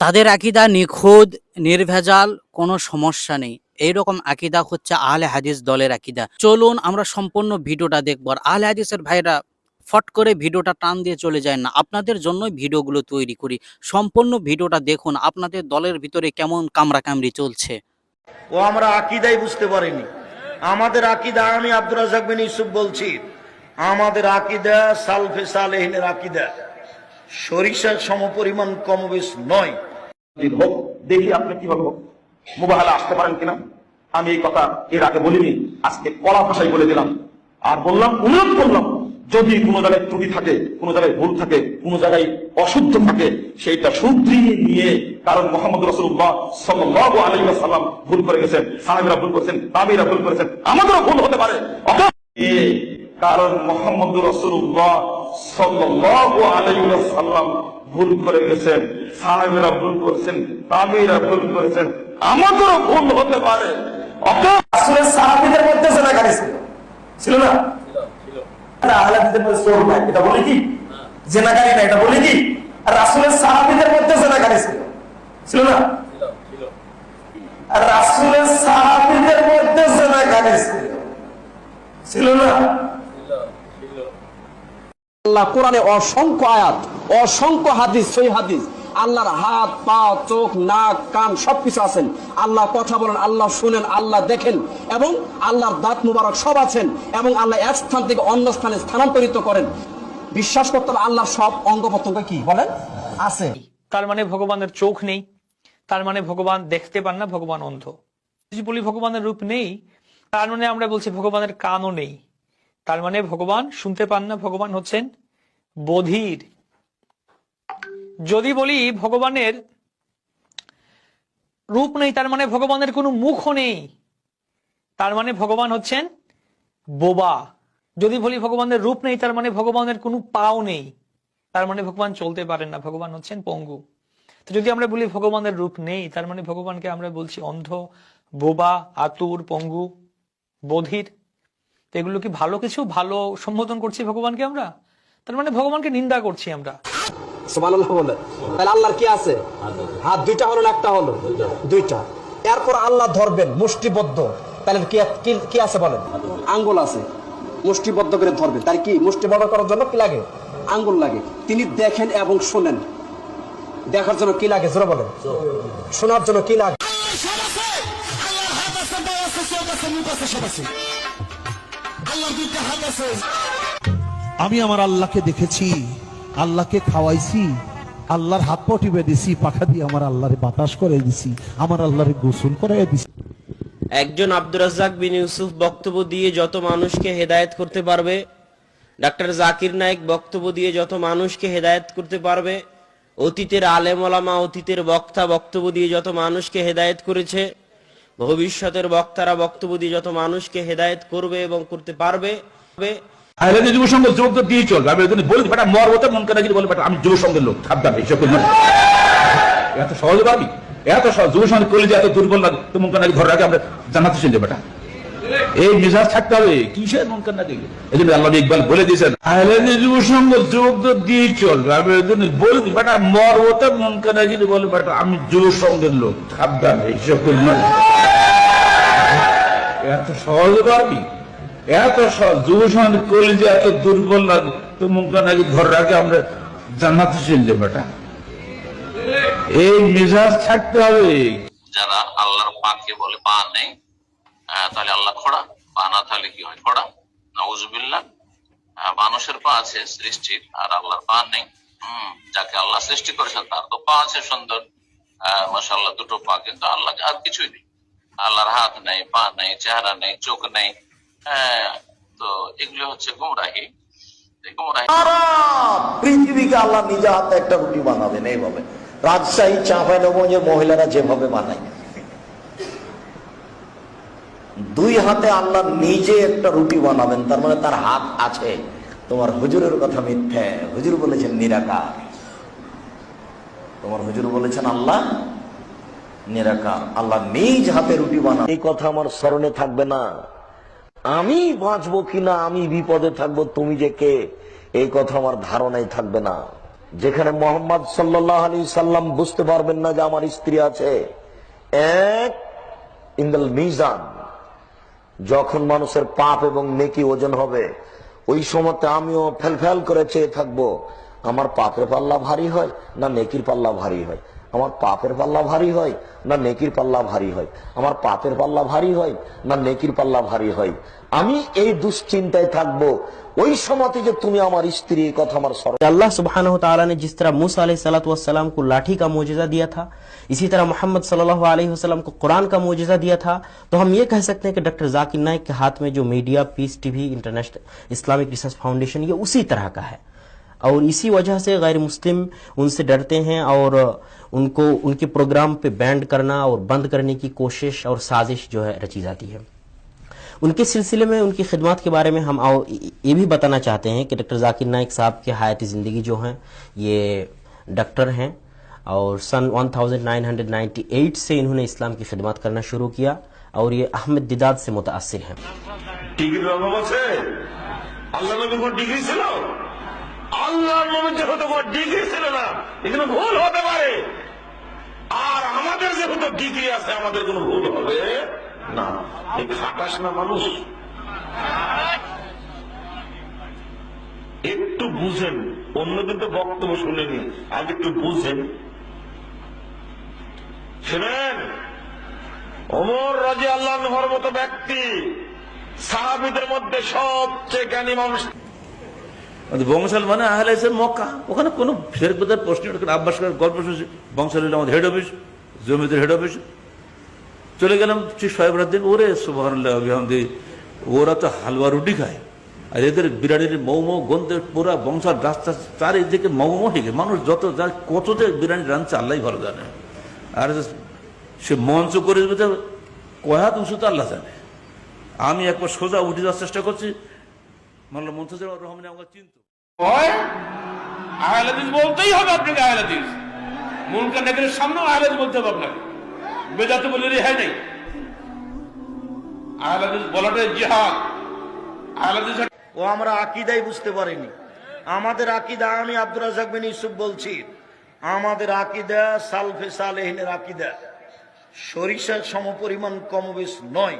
তাদের আকিদা নিখুঁত, নির্ভেজাল, কোনো সমস্যা নেই। এইরকম আকিদা হচ্ছে আহলে হাদিস দলের আকিদা। চলুন আমরা সম্পূর্ণ ভিডিওটা দেখব। আর আহলে হাদিসের ভাইরা ফট করে ভিডিওটা টান দিয়ে চলে যায় না। আপনাদের জন্যই ভিডিওগুলো তৈরি করি। সম্পূর্ণ ভিডিওটা দেখুন। আপনাদের দলের ভিতরে কেমন কামড়া কামড়ি চলছে? ও আমরা আকিদাই বুঝতে পারিনি। আমাদের আকিদা আমি আব্দুর রাজাক বিন ইউসুফ বলছি। আমাদের আকিদা সালফে সালেহিনের আকিদা। সরিষার সমপরিমাণ কমবেশ নয়। দিন হোক দেখি আপনি কীভাবে হোক মোবাইলে আসতে পারেন কিনা? আমি এই কথা এর আগে বলিনি, আজকে কড়া ভাষায় বলে দিলাম। আর বললাম অনুরোধ করলাম, যদি কোনো জায়গায় ত্রুটি থাকে, কোনো জায়গায় ভুল থাকে, কোনো জায়গায় অশুদ্ধ থাকে, সেইটা শুধরিয়ে নিয়ে, কারণ মোহাম্মদ রসুল্লাহ সাল্লাহ আলী সাল্লাম ভুল করে গেছেন, সাহেবরা ভুল করেছেন তামিরা ভুল করেছেন, আমাদেরও ভুল হতে পারে। কারণ মোহাম্মদ রসুল্লাহ সাল্লাম ভুল করে গেছেন, সাহেবেরা ভুল করেছেন তামিরা ভুল করেছেন, আমাদেরও ভুল হতে পারে। আসলে সাহাবিদের মধ্যে জেনাকারী ছিল। ছিল না? এটা বলে কি? জেনাকারী না এটা বলে কি? আর রাসুলের সাহাবিদের মধ্যে জেনাকারী ছিল। ছিল না? রাসুলের সাহাবিদের মধ্যে জেনাকারী ছিল। ছিল না? আল্লাহ কোরআনে অসংখ্য আয়াত, অসংখ্য হাদিস, সই হাদিস। আল্লাহর হাত, পা, চোখ, নাক, কান সবকিছু আছেন। আল্লাহ কথা বলেন, আল্লাহ শুনেন, আল্লাহ দেখেন এবং আল্লাহর দাঁত মুবারক সব আছেন এবং আল্লাহ এক স্থান থেকে অন্য স্থানে স্থানান্তরিত করেন। বিশ্বাস করতে হবে সব অঙ্গ প্রত্যঙ্গ কি? বলেন, আছে। তার মানে ভগবানের চোখ নেই, তার মানে ভগবান দেখতে পান না, ভগবান অন্ধ। যদি বলি ভগবানের রূপ নেই, তার মানে আমরা বলছি ভগবানের কানও নেই। তার মানে ভগবান শুনতে পান না, ভগবান হচ্ছেন বধির। যদি বলি ভগবানের রূপ নেই, তার মানে ভগবানের কোনো মুখও নেই। তার মানে ভগবান হচ্ছেন বোবা। যদি বলি ভগবানের রূপ নেই, তার মানে ভগবানের কোনো পাও নেই। তার মানে ভগবান চলতে পারেন না, ভগবান হচ্ছেন পঙ্গু। তো যদি আমরা বলি ভগবানের রূপ নেই, তার মানে ভগবানকে আমরা বলছি অন্ধ, বোবা, আতুর, পঙ্গু, বধির। এগুলো কি ভালো কিছু? ভালো সম্বোধন করছি ভগবানকে আমরা? তার মানে ভগবানকে নিন্দা করছি আমরা। সুবহানাল্লাহ বলে। তাহলে আল্লাহর কি আছে? হাত দুইটা হলো না একটা হলো? দুইটা। এরপর আল্লাহ ধরবেন মুষ্টিবদ্ধ। তাহলে কি কি- কি আছে বলেন? আঙ্গুল আছে। মুষ্টিবদ্ধ করে ধরবেন। তার কি মুষ্টিবদ্ধ করার জন্য কি লাগে? আঙ্গুল লাগে। তিনি দেখেন এবং শোনেন। দেখার জন্য কি লাগে? জোরে বলেন। শোনার জন্য কি লাগে? আমি আমার আল্লাহকে দেখেছি, আল্লাহকে খাওয়াইছি, আল্লাহর হাত পা টিপে দিছি, পাখা দিয়ে আমার আল্লাহরে বাতাস করে দিছি, আমার আল্লাহরে গোসল করাই দিছি। একজন আব্দুর রাজ্জাক বিন ইউসুফ বক্তব্য দিয়ে যত মানুষকে হেদায়েত করতে পারবে, ডাক্তার জাকির নায়েক বক্তব্য দিয়ে যত মানুষকে হেদায়েত করতে পারবে, অতীতের আলেম ওলামা অতীতের বক্তা বক্তব্য দিয়ে যত মানুষকে হেদায়েত করেছে, ভবিষ্যতের বক্তারা বক্তব্য দিয়ে যত মানুষকে হেদায়েত করবে এবং করতে পারবে আহলে যুব সংঘ তো দিয়ে চলবে। আমি ওদের বলি, বেটা মরবতে মন কেন বলে, বেটা, আমি যুব সংঘের লোক খাদ্দাম এইসব করবি এত সহজে পারবি এত সহজ। যুব সংঘ করলে এত দুর্বল লাগে তো মন কেন ধরে রাখে আমরা? জানাতে চলে বেটা, এই মেজাজ থাকতে হবে। কিসের মন কেন নাকি এই জন্য আল্লাহ ইকবাল বলে দিয়েছেন। আহলে যুব সংঘ তো দিয়ে চলবে। আমি ওদের বলে, বেটা মরবতে মন কেন বলে, বেটা, আমি যুব সংঘের লোক খাদ্দাম এইসব করবি এত সহজ পারবি এত যুব সমাজ করলে যে এত দুর্বল লাগে, তো মুখটা নাকি ধরে রাখে, আমরা জানাতে চলছে বেটা এই মেজাজ থাকতে হবে। যারা আল্লাহর পাকে বলে পা নেই তাহলে আল্লাহ খোড়া, পা না থাকলে কি হয় খোড়া? নওয়াজুবিল্লাহ মানুষের পা আছে সৃষ্টির, আর আল্লাহর পা নেই। হম, যাকে আল্লাহ সৃষ্টি করেছেন তার তো পা আছে সুন্দর। মাসাল্লাহ দুটো পা, কিন্তু আল্লাহ আর কিছুই নেই। আল্লাহর হাত নেই, পা নেই, চেহারা নেই, চোখ নেই তো এগুলো হচ্ছে গুমরাহি। পৃথিবীকে আল্লাহ নিজে হাতে একটা রুটি বানাবেন এইভাবে। রাজশাহী মহিলারা যেভাবে বানায়। দুই হাতে আল্লাহ নিজে একটা রুটি বানাবেন, তার মানে তার হাত আছে। তোমার হুজুরের কথা মিথ্যে। হুজুর বলেছেন নিরাকার। তোমার হুজুর বলেছেন আল্লাহ নিরাকার। আল্লাহ নিজ হাতে রুটি বানা এই কথা আমার স্মরণে থাকবে না। আমি বাঁচবো কিনা, আমি বিপদে থাকব, তুমি যে কে, এই কথা আমার ধারণাই থাকবে না। যেখানে মোহাম্মদ সাল্লাহ আলী সাল্লাম বুঝতে পারবেন না যে আমার স্ত্রী আছে, এক, ইন্দাল মিজান, যখন মানুষের পাপ এবং নেকি ওজন হবে, ওই সময়তে আমিও ফেল ফেলফেল করে চেয়ে থাকব। আমার পাপের পাল্লা ভারী হয় না নেকির পাল্লা ভারী হয়? আমার পাপের পাল্লা ভারী হয় না নেকির পাল্লা ভারী হয় আমার পাপের পাল্লা ভারী হয় না নেকির পাল্লা ভারী হয় আমি এই দুশ্চিন্তায় থাকবো ওই সময়তে যে তুমি আমার স্ত্রী এই কথা আমার স্মরণ अल्लाह सुबहानहु तआला ने जिस तरह मूसा सलाम को लाठी का मोजज़ा दिया था इसी तरह मोहम्मद सल्लल्लाहु अलैहि वसल्लम को कुरान का मोजज़ा दिया था तो हम ये कह सकते हैं कि डॉक्टर जाकिर नाइक के हाथ में जो media Peace TV International Islamic Research Foundation ये उसी तरह का है और इसी वजह से गैर मुस्लिम उनसे डरते हैं और उनको, उनके प्रोग्राम पे बैंड करना और बंद करने की कोशिश और साजिश जो है रची जाती है। उनके सिलसिले में, उनकी खिदमत के बारे में हम आओ- ये भी बताना चाहते हैं कि डॉक्टर जाकिर नाइक साहब की हयाती ज़िंदगी जो हैं, ये डॉक्टर हैं और सन 1998 से इन्होंने इस्लाम की खिदमत करना शुरू किया और ये अहमद दिदाद से मुतासर हैं। ডিগ্রির অভাব আছে আল্লাহ নবীর যেহেতু কোন ডিগ্রি ছিল না এখানে ভুল হতে পারে। আর আমাদের যেহেতু ডিগ্রি আছে, আমাদের কোনো ভুল হবে না। এই খাটাস না মানুষ? একটু বুঝেন, অন্যদিন তো বক্তব্য শুনেনি, আগে একটু বুঝেন। শুনেন অমর রাজি আল্লাহ মতো ব্যক্তি সাহাবিদের মধ্যে সবচেয়ে জ্ঞানী মানুষ বংশাল মানে আহলে মক্কা? ওখানে কোনো ফের বোধের প্রশ্ন আব্বাস গল্প শুনছি। বংশাল আমাদের হেড অফিস জমিদের হেড অফিস চলে গেলাম ঠিক সাহেবরার দিন, ওরে বিহামদি, ওরা তো হালুয়া রুটি খায়। আর এদের বিরিয়ানির মৌ মৌ গন্ধে পুরা বংশাল রাস্তা চারিদিকে মৌ মৌ হয়ে মানুষ যত যার কত যে বিরিয়ানি রাঁধছে, আল্লাহ ভালো জানে। আর সে মঞ্চ করে দিবে কয়া দুশো তো আল্লাহ জানে। আমি একবার সোজা উঠে যাওয়ার চেষ্টা করছি মানলাম মন্ত্রী রহমান আমাকে চিন্ত। আহলাদিস বলতেই হবে আপনাকে আহলাদিস মুনকার নেকের সামনেও আহলাদিস বলতে হবে আপনাকে। বেদাতে বলে রেহাই নেই। আহলাদিস বলাটাই জিহাদ। আহলাদিস ও আমরা আকিদাই বুঝতে পারিনি। আমাদের আকিদা আমি আব্দুর রাজাক বিন ইউসুফ বলছি। আমাদের আকিদা সালফে সালেহিনের আকিদা। সরিষার সমপরিমাণ কমবেশ নয়।